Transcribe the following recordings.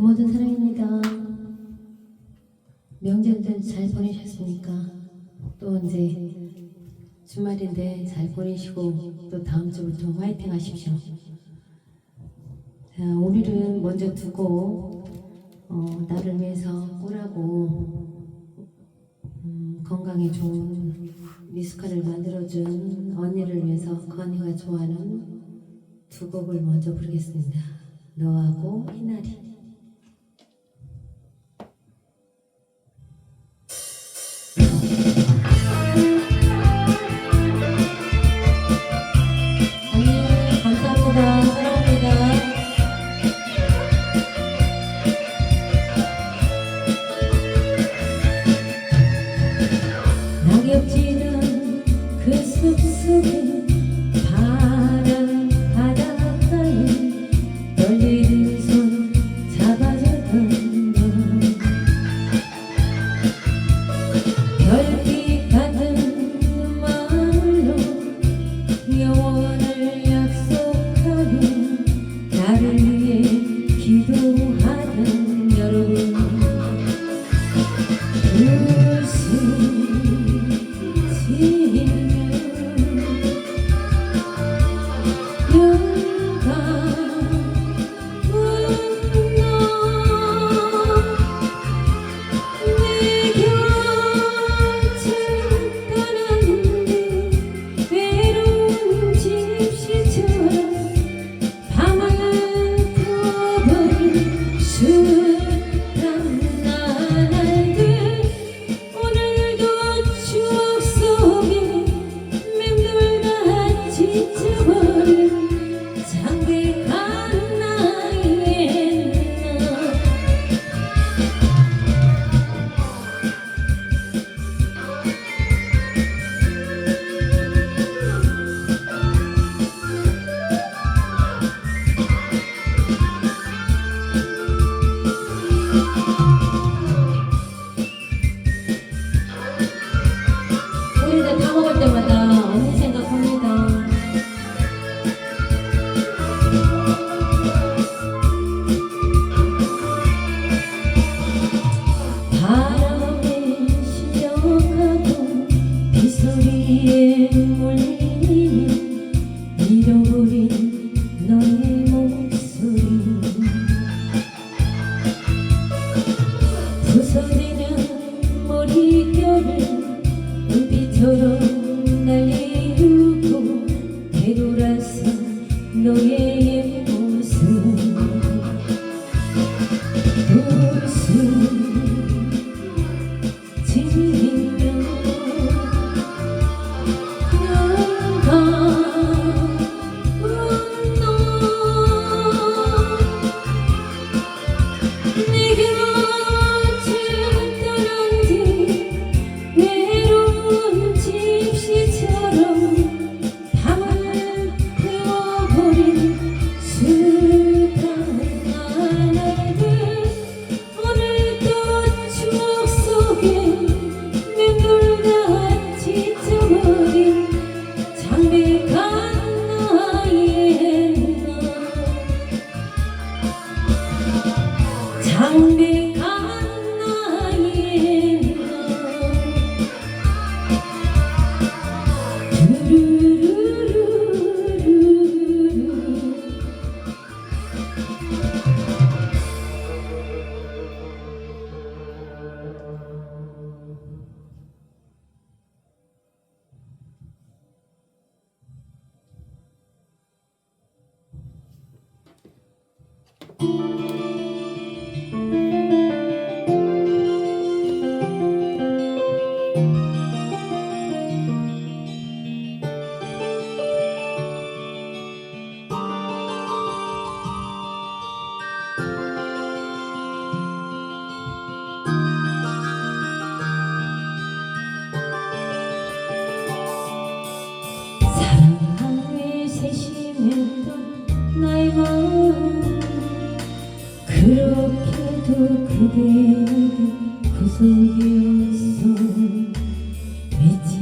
그 고모든 사랑입니다. 명절들 잘 보내셨습니까? 또 이제 주말인데 잘 보내시고 또 다음 주부터 화이팅 하십시오. 자, 오늘은 먼저 두고 어, 나를 위해서 꾸라고 음, 건강에 좋은 미숫가를 만들어준 언니를 위해서 그 건이가 좋아하는 두 곡을 먼저 부르겠습니다. 너하고 희나리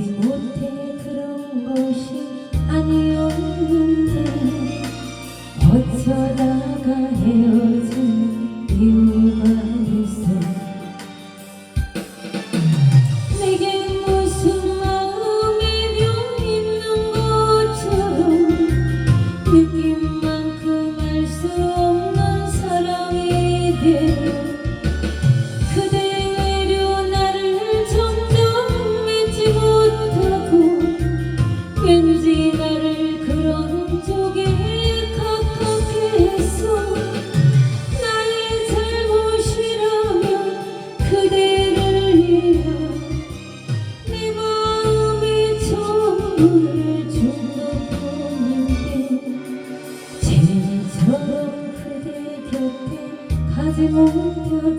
못해 그런 것이 아니었는데. 忘掉。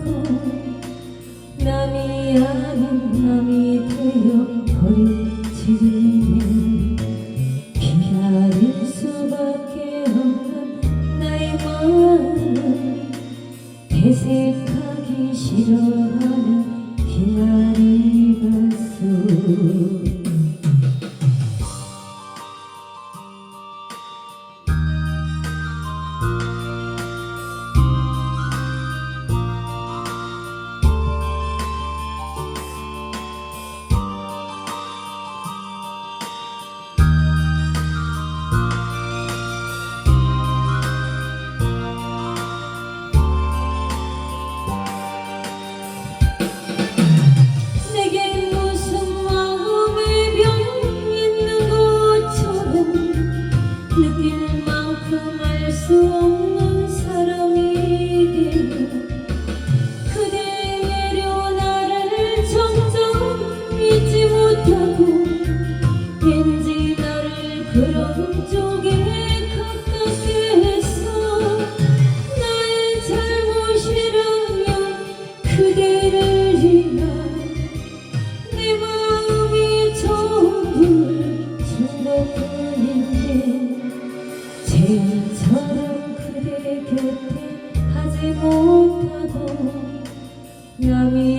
呀咪。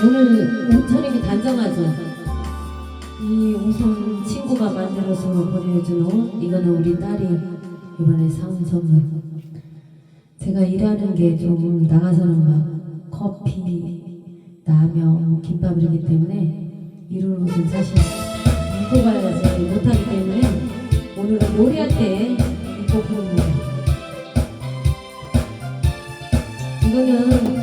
오늘 옷차림이 단정하죠? 이 옷은 친구가 만들어서 보내준 옷 이거는 우리 딸이 이번에 사온 선물 제가 일하는 게 조금 나가서는 막 커피, 라면, 김밥이기 때문에 이런 옷은 사실 입고 가야지 못하기 때문에 오늘은 요리할 때 입고 부릅니다 이거는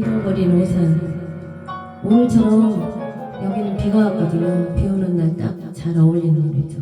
잃어버린 우산 오늘처럼 여기는 비가 왔거든요. 비 오는 날 딱 잘 어울리는 노래죠.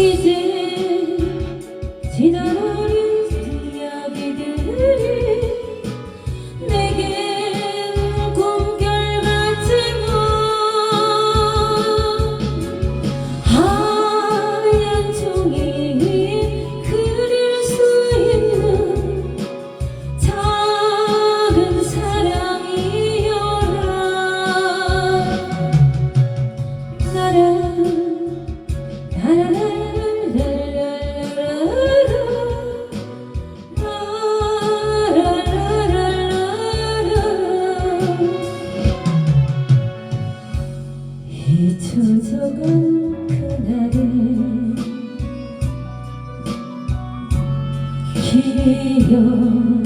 easy. 기억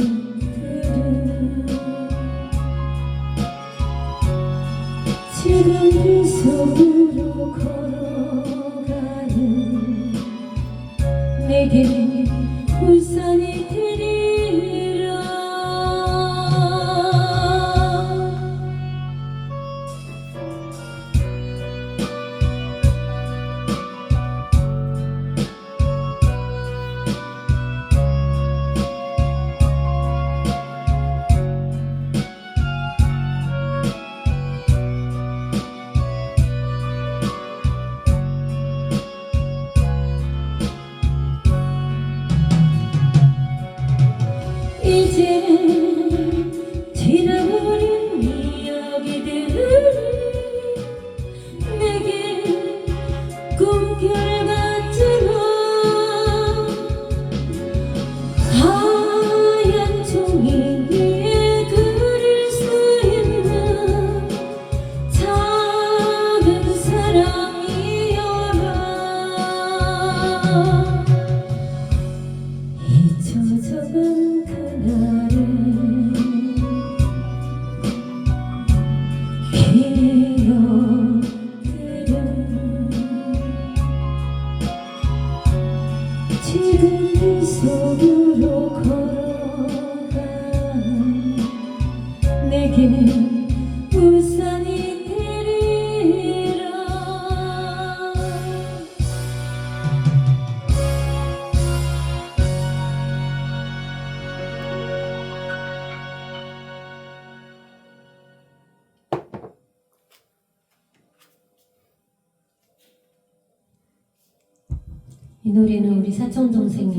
노래는 우리 사촌 동생이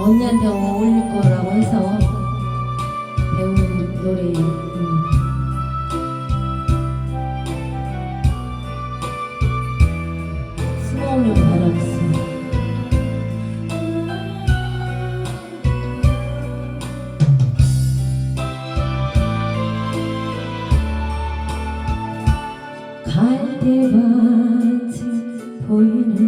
언니한테 어울릴 거라고 해서 배운 노래예요. 갈대밭이 보이는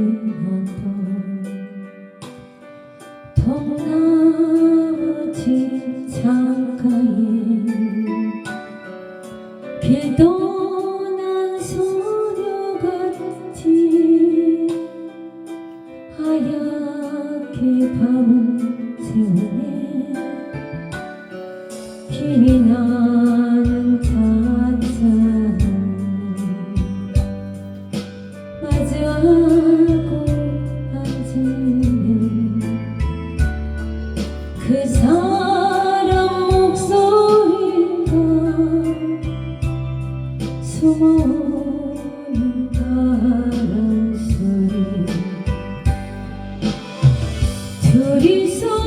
어디서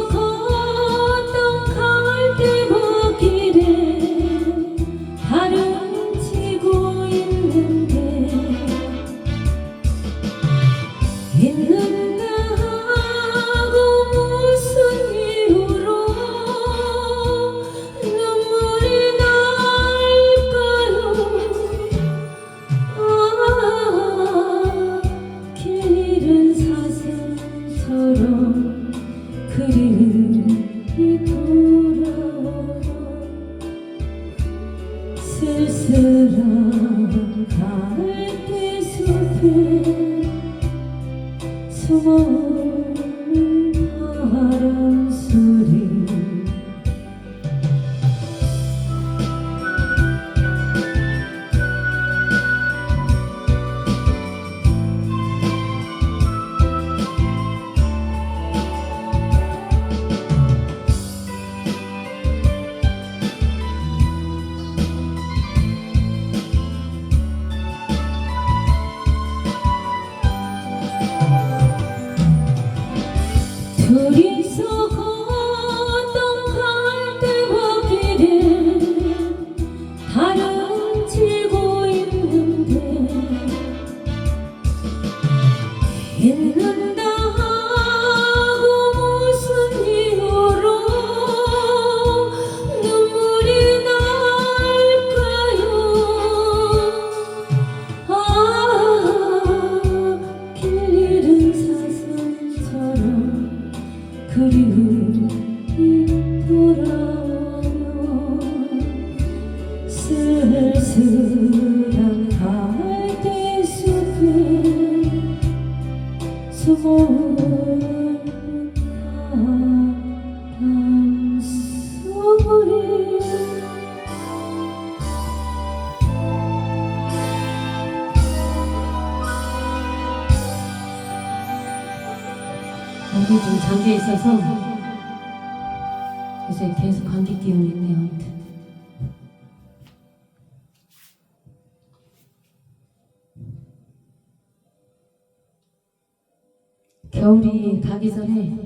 겨울이 가기 전에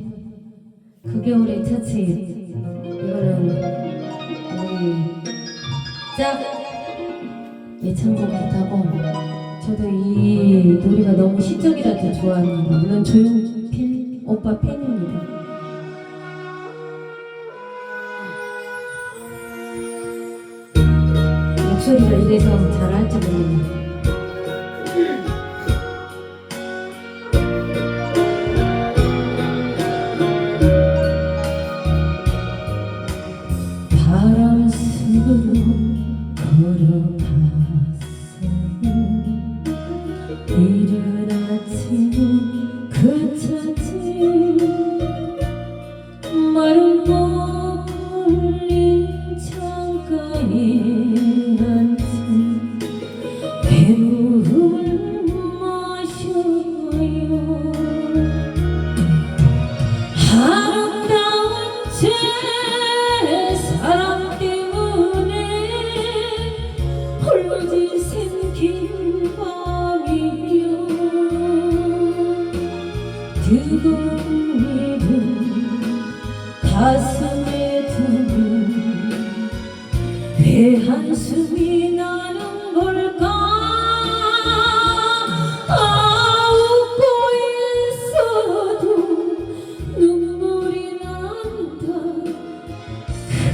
그 겨울의 첫치 이거는 우리 짝 예찬곡 같다고 저도 이 노래가 너무 시적이라서 좋아합니다. 물론 조용필 오빠 팬입니다. 목소리가 이래서 잘할지 모르겠네요.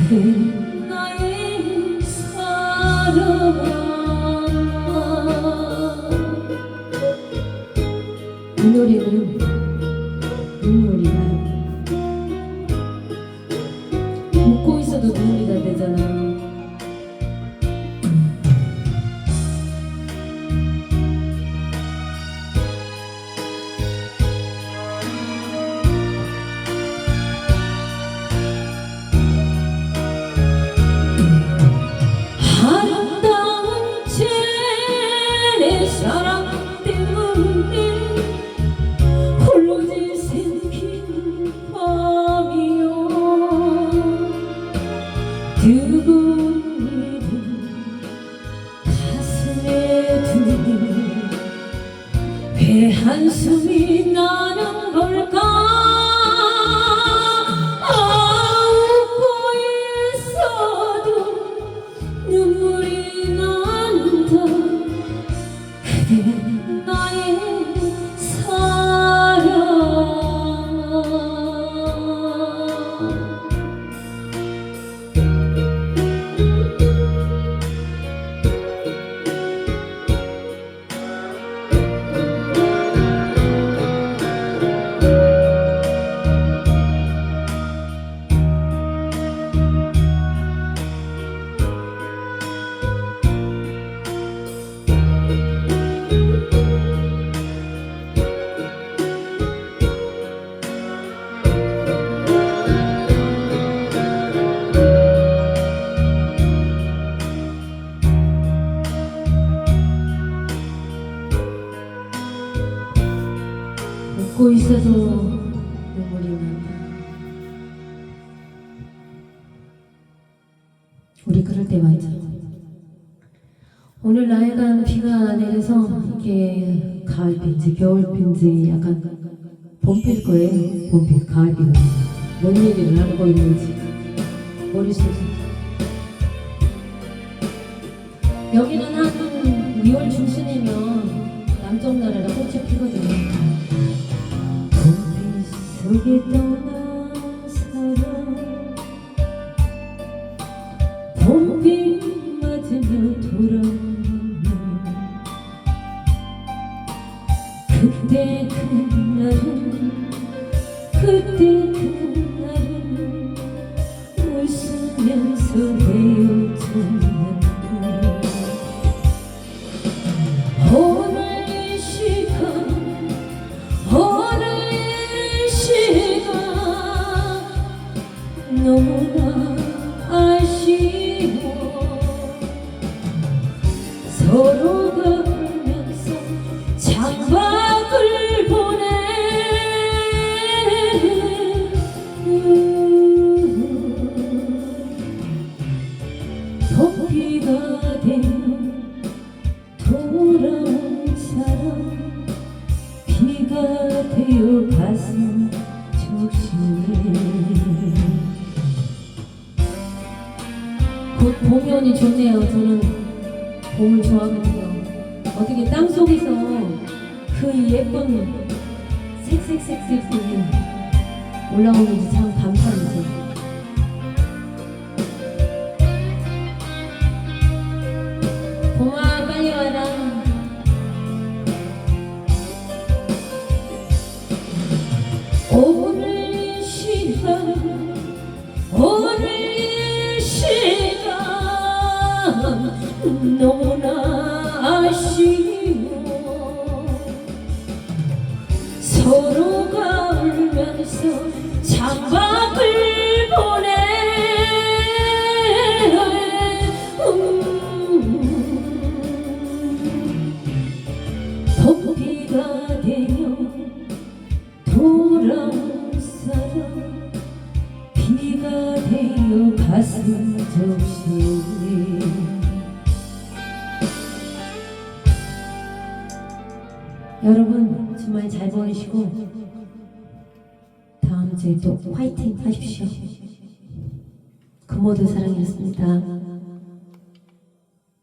Thank you. で生。 핀지 겨울 핀지 약간 봄필 거예요. 봄필 가을이요. 뭔 얘기를 하고 있는지 머릿속에 여기는 한 2월 중순이면 남쪽 나라가 꽃이 피거든요. 봄빛 속에 떠나 no 금모두 사랑이었습니다.